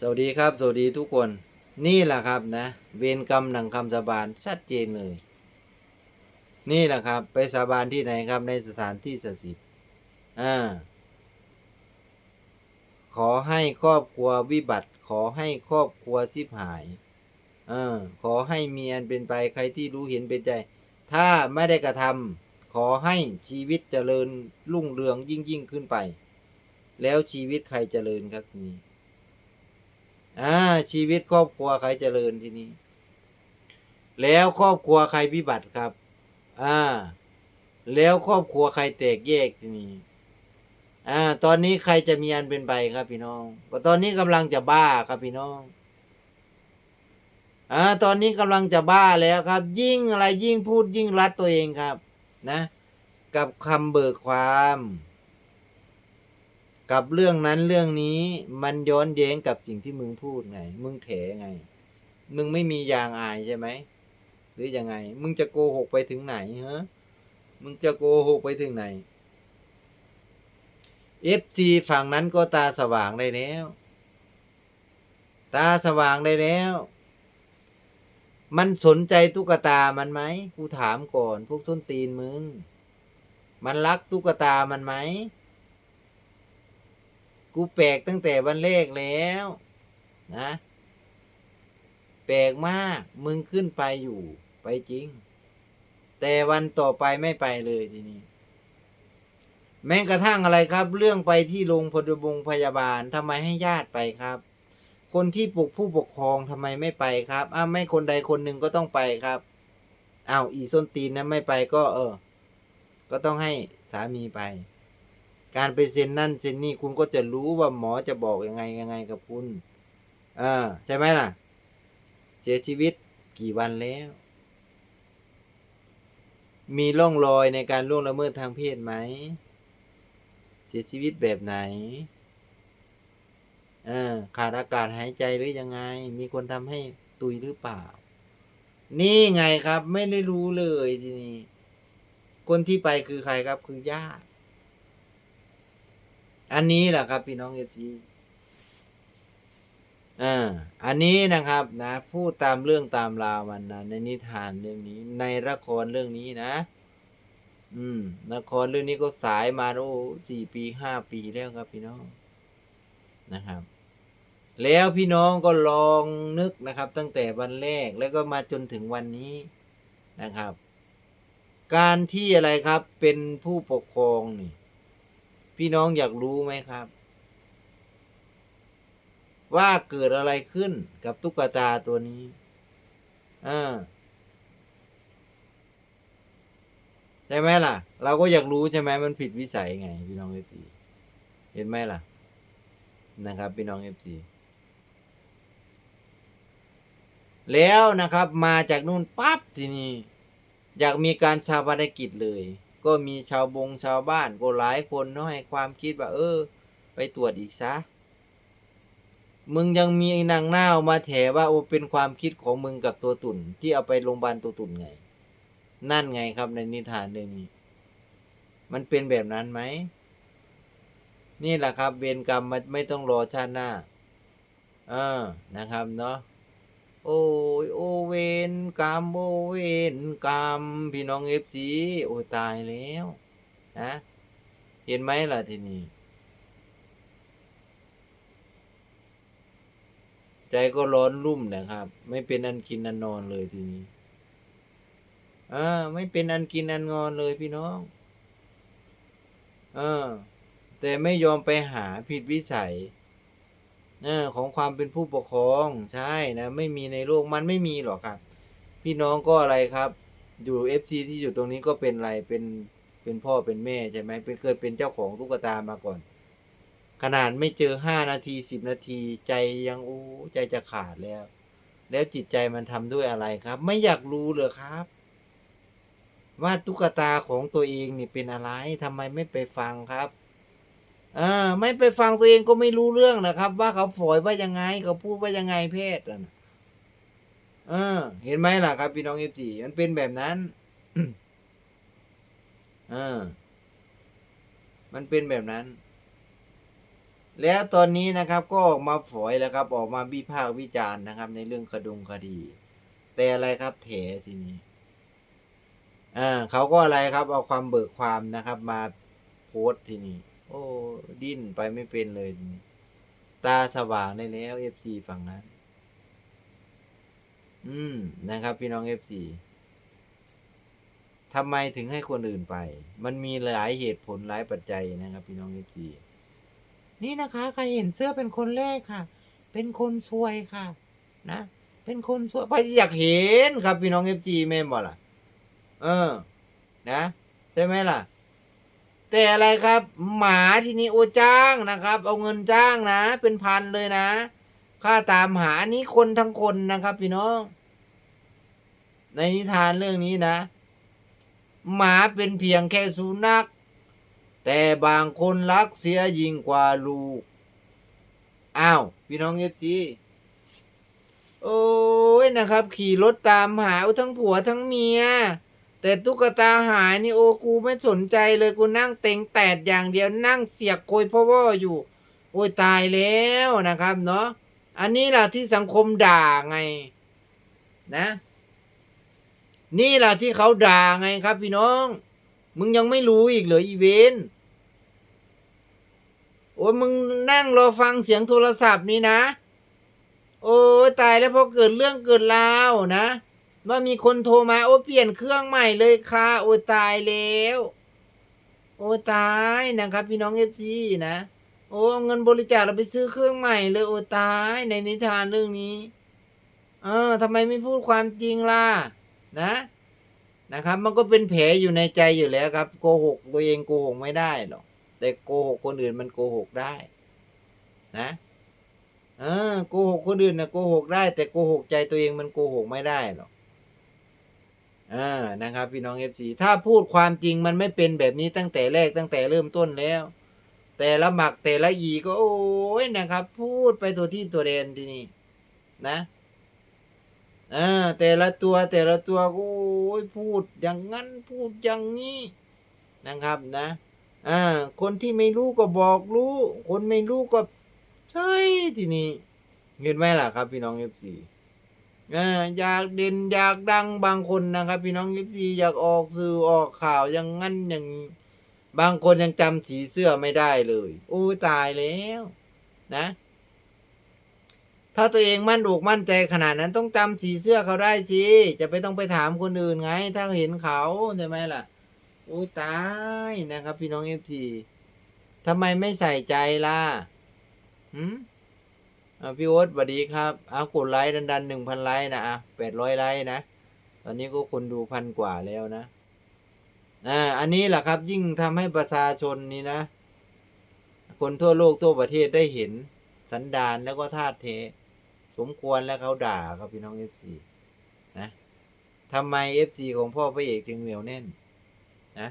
สวัสดีครับ สวัสดีทุกคน นี่แหละครับนะ เวรกรรมหนังคำสาบานชัดเจนเลย นี่แหละครับ ไปสาบานที่ไหนครับในสถานที่ศักดิ์สิทธิ์อ่าขอให้ครอบครัววิบัติ ขอให้ครอบครัวสิบหายเออขอให้มีอันเป็นไปใครที่รู้เห็นเป็นใจ ถ้าไม่ได้กระทำขอให้ชีวิตเจริญรุ่งเรืองยิ่งยิ่งขึ้นไป แล้วชีวิตใครเจริญครับทีนี้ อ่าชีวิตครอบครัวใครเจริญทีนี้ แล้วครอบครัวใครพิบัติครับ อ่า แล้วครอบครัวใครแตกแยกทีนี้ อ่า ตอนนี้ใครจะมีอันเป็นไปครับ พี่น้องก็ตอนนี้กำลังจะบ้าครับพี่น้องอ่าตอนนี้กำลังจะบ้าแล้วครับ ยิ่งอะไรยิ่งพูดยิ่งรัดตัวเองครับ นะ กับคำเบิกความ กับเรื่องนั้นเรื่องนี้มันย้อนแย้งกับสิ่งที่มึงพูดไง มึงแถไง มึงไม่มียางอายใช่ไหมหรือยังไง มึงจะโกหกไปถึงไหนฮะมึงจะโกหกไปถึงไหน FC ฝั่งนั้นก็ตาสว่างได้แล้ว ตาสว่างได้แล้ว มันสนใจตุ๊กตามันไหมกูถามก่อน พวกส้นตีนมึง มันรักตุ๊กตามันไหม กูแปลกตั้งแต่วันแรกแล้วนะ แปลกมาก มึงขึ้นไปอยู่ ไปจริง แต่วันต่อไปไม่ไปเลยทีนี้ แม้กระทั่งอะไรครับ เรื่องไปที่โรงพยาบงพยาบาลทำไมให้ญาติไปครับ คนที่ปกผู้ปกครองทำไมไม่ไปครับอ้าวไม่คนใดคนหนึ่งก็ต้องไปครับอ้าวอีส้นตีนนะไม่ไปก็ เออ ก็ต้องให้สามีไป การไปเซ็นนั่นเซ็นนี่คุณก็จะรู้ว่าหมอจะบอกยังไงยังไงกับคุณเออใช่ไหมล่ะ เสียชีวิตกี่วันแล้ว มีร่องรอยในการล่วงละเมิดทางเพศไหม เสียชีวิตแบบไหนเออขาดอากาศหายใจหรือยังไง มีคนทำให้ตุยหรือเปล่า นี่ไงครับ ไม่ได้รู้เลยทีนี้คนที่ไปคือใครครับคือญาติ อันนี้แหละครับ พี่น้องเอฟซีอ่าอันนี้นะครับนะพูดตามเรื่องตามราวมันนะในนิทานเรื่องนี้ ในละครเรื่องนี้นะ อืมละครเรื่องนี้ก็สายมาโอ้สี่ปีห้าปีแล้วครับ พี่น้องนะครับ แล้วพี่น้องก็ลองนึกนะครับ ตั้งแต่วันแรกแล้วก็มาจนถึงวันนี้นะครับ การที่อะไรครับเป็นผู้ปกครองนี่ พี่น้องอยากรู้ไหมครับ ว่าเกิดอะไรขึ้นกับตุ๊กตาตัวนี้อ่าใช่ไหมล่ะ เราก็อยากรู้ใช่ไหมมันผิดวิสัยไง พี่น้องเอฟซีเห็นไหมล่ะ นะครับ พี่น้องเอฟซีแล้วนะครับ มาจากนู่นปั๊บทีนี้อยากมีการชาปนกิจเลย ก็มีชาวบงชาวบ้านก็หลายคนเนาะให้ความคิดว่าเออ ไปตรวจอีกซะ มึงยังมีนางหน้าวมาแถว่าโอเป็นความคิดของมึงกับตัวตุ่น ที่เอาไปโรงพยาบาลตัวตุ่นไง นั่นไงครับในนิทานเรื่องนี้ มันเป็นแบบนั้นไหม นี่แหละครับ เวรกรรมมันไม่ต้องรอชาติหน้า เออนะครับเนาะ โอ้ยโอเวนกรรมโอเวนกรรมพี่น้องเอฟซีโอ้ตายแล้วนะเห็นไหมล่ะทีนี้ใจก็ร้อนรุ่มนะครับ ไม่เป็นอันกินอันนอนเลยทีนี้อ่าไม่เป็นอันกินอันนอนเลยพี่น้องเออแต่ไม่ยอมไปหาผิดวิสัย เออของความเป็นผู้ปกครองใช่นะไม่มีในโลกมันไม่มีหรอกครับ พี่น้องก็อะไรครับ อยู่เอฟซีที่อยู่ตรงนี้ก็เป็นอะไรเป็นเป็นพ่อเป็นแม่ใช่ไหมเป็นเคยเป็นเจ้าของตุ๊กตามาก่อน ขนาดไม่เจอห้านาทีสิบนาทีใจยังโอ้ใจจะขาดแล้ว แล้วจิตใจมันทำด้วยอะไรครับ ไม่อยากรู้เลยครับ ว่าตุ๊กตาของตัวเองนี่เป็นอะไรทำไมไม่ไปฟังครับ อ่าไม่ไปฟังตัวเองก็ไม่รู้เรื่องนะครับ ว่าเขาฝอยว่ายังไงเขาพูดว่ายังไงเพศอะนะเออ เห็นไหมล่ะครับ พี่น้องเอฟจีมันเป็นแบบนั้นเออ มันเป็นแบบนั้น แล้วตอนนี้นะครับ ก็ออกมาฝอยแล้วครับ ออกมาวิพากษ์วิจารณ์นะครับ ในเรื่องคดงคดี แต่อะไรครับเถทีนี้อ่าเขาก็อะไรครับ เอาความเบิกความนะครับ มาโพสต์ทีนี้ โอ้ดิ้นไปไม่เป็นเลย ตาสว่างได้แล้วเอฟซีฝั่งนั้น อืมนะครับ พี่น้องเอฟซีทำไมถึงให้คนอื่นไป มันมีหลายเหตุผลหลายปัจจัยนะครับ พี่น้องเอฟซีนี่นะคะ ใครเห็นเสื้อเป็นคนแรกค่ะ เป็นคนสวยค่ะ นะ เป็นคนสวยไปอยากเห็นครับพี่น้องเอฟซีแม่บ่ล่ะ เออ นะ ใช่ไหมล่ะ แต่อะไรครับ หมาที่นี่โอจ้างนะครับ เอาเงินจ้างนะ เป็นพันเลยนะ ค่าตามหาอันนี้คนทั้งคนนะครับ พี่น้อง ในนิทานเรื่องนี้นะ หมาเป็นเพียงแค่สุนัขแต่บางคนรักเสียยิ่งกว่าลูก อ้าว พี่น้องเอฟซีโอ้ยนะครับ ขี่รถตามหาทั้งผัวทั้งเมีย แต่ตุ๊กตาหายนี่โอ้กูไม่สนใจเลยกูนั่งเต็งแตดอย่างเดียวนั่งเสียกโกยพ่อว่ออยู่ โอ้ยตายแล้วนะครับเนาะอันนี้ล่ะที่สังคมด่าไง นะ นี่ล่ะที่เขาด่าไงครับพี่น้อง มึงยังไม่รู้อีกเหรออีเวนโอ้ยมึงนั่งรอฟังเสียงโทรศัพท์นี่นะ โอ้ตายแล้วพอเกิดเรื่องเกิดราวนะ ว่ามีคนโทรมาโอ้เปลี่ยนเครื่องใหม่เลยค่ะ โอ้ตายแล้ว โอ้ตายนะครับ พี่น้องเอฟซีนะ โอ้เอาเงินบริจาคเราไปซื้อเครื่องใหม่เลย โอ้ตายในนิทานเรื่องนี้ เออทำไมไม่พูดความจริงล่ะนะนะครับ มันก็เป็นแผลอยู่ในใจอยู่แล้วครับ โกหกตัวเองโกหกไม่ได้หรอกแต่โกหกคนอื่นมันโกหกได้ นะเออโกหกคนอื่นนะโกหกได้ แต่โกหกใจตัวเองมันโกหกไม่ได้หรอก อ่านะครับพี่น้องเอฟซีถ้าพูดความจริงมันไม่เป็นแบบนี้ตั้งแต่แรกตั้งแต่เริ่มต้นแล้ว แต่ละหมักแต่ละยีก็โอ้ยนะครับ พูดไปตัวที่ตัวเดนทีนี้นะอ่าแต่ละตัวแต่ละตัวก็โอ้ยพูดอย่างนั้นพูดอย่างนี้นะครับนะอ่าคนที่ไม่รู้ก็บอกรู้ คนไม่รู้ก็ใช่ทีนี้เห็นไหมล่ะครับพี่น้องเอฟซี อ่าอยากเด่นอยากดังบางคนนะครับ พี่น้องเอฟซีอยากออกสื่อออกข่าวอย่างนั้นอย่างนี้บางคนยังจำสีเสื้อไม่ได้เลยโอ้ตายแล้วนะ ถ้าตัวเองมั่นอกมั่นใจขนาดนั้นต้องจำสีเสื้อเขาได้สิจะไปต้องไปถามคนอื่นไง ถ้าเห็นเขาใช่ไหมล่ะโอ้ตายนะครับ พี่น้องเอฟซีทำไมไม่ใส่ใจล่ะหืม อ่าพี่โอ๊ตสวัสดีครับเอากดไลค์ดันๆหนึ่งพันไลค์นะอะแปดร้อยไลค์นะ ตอนนี้ก็คนดูพันกว่าแล้วนะอ่าอันนี้แหละครับยิ่งทำให้ประชาชนนี่นะ คนทั่วโลกทั่วประเทศได้เห็นสันดานแล้วก็ธาตุเท สมควรแล้วเขาด่าครับพี่น้องเอฟซีนะทำไมเอฟซีของพ่อพระเอกถึงเหนียวแน่นนะ